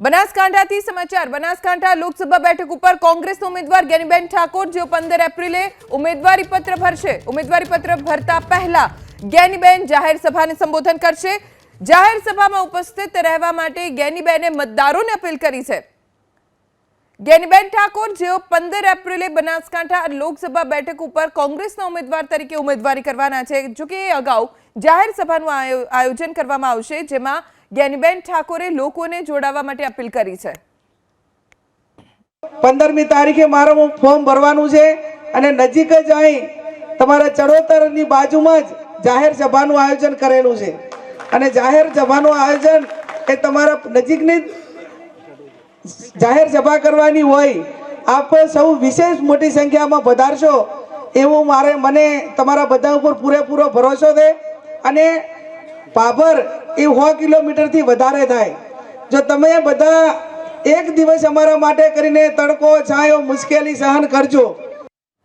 બનાસકાંઠાથી સમાચાર. બનાસકાંઠા લોકસભા બેઠક ઉપર કોંગ્રેસના ઉમેદવાર જ્ઞાનીબેન ઠાકોર, જેઓ પંદર એપ્રિલે ઉમેદવારી પત્ર ભરશે. ઉમેદવારી પત્ર ભરતા પહેલા જ્ઞાનીબેન જાહેર સભાને સંબોધન કરશે. જાહેર સભામાં ઉપસ્થિત રહેવા માટે જ્ઞાનીબેને મતદારોને અપીલ કરી છે. જ્ઞાનીબેન ઠાકોર, જેઓ પંદર એપ્રિલે બનાસકાંઠા લોકસભા બેઠક ઉપર કોંગ્રેસના ઉમેદવાર તરીકે ઉમેદવારી કરવાના છે જોકે એ અગાઉ જાહેર સભાનું આયોજન કરવામાં આવશે, જેમાં ગેનીબેન ઠાકોરે લોકોને જોડાવા માટે અપીલ કરી છે. પંદરમી તારીખે મારે ફોર્મ ભરવાનું છે અને નજીક જ અહીં તમારા ચડોતરની બાજુમાં જ જાહેર સભાનું આયોજન કરેલું છે. અને જાહેર સભાનું આયોજન એ તમારા નજીકની જાહેર સભા કરવાની હોય, આપ સૌ વિશેષ મોટી સંખ્યામાં પધારશો. એવું મારે, મને તમારા બધા ઉપર પૂરેપૂરો ભરોસો છે અને પાભર એ સો કિલોમીટરથી વધારે થાય. જો તમે બધા એક દિવસ અમારા માટે કરીને તડકો, છાંયો, મુશ્કેલી સહન કરજો.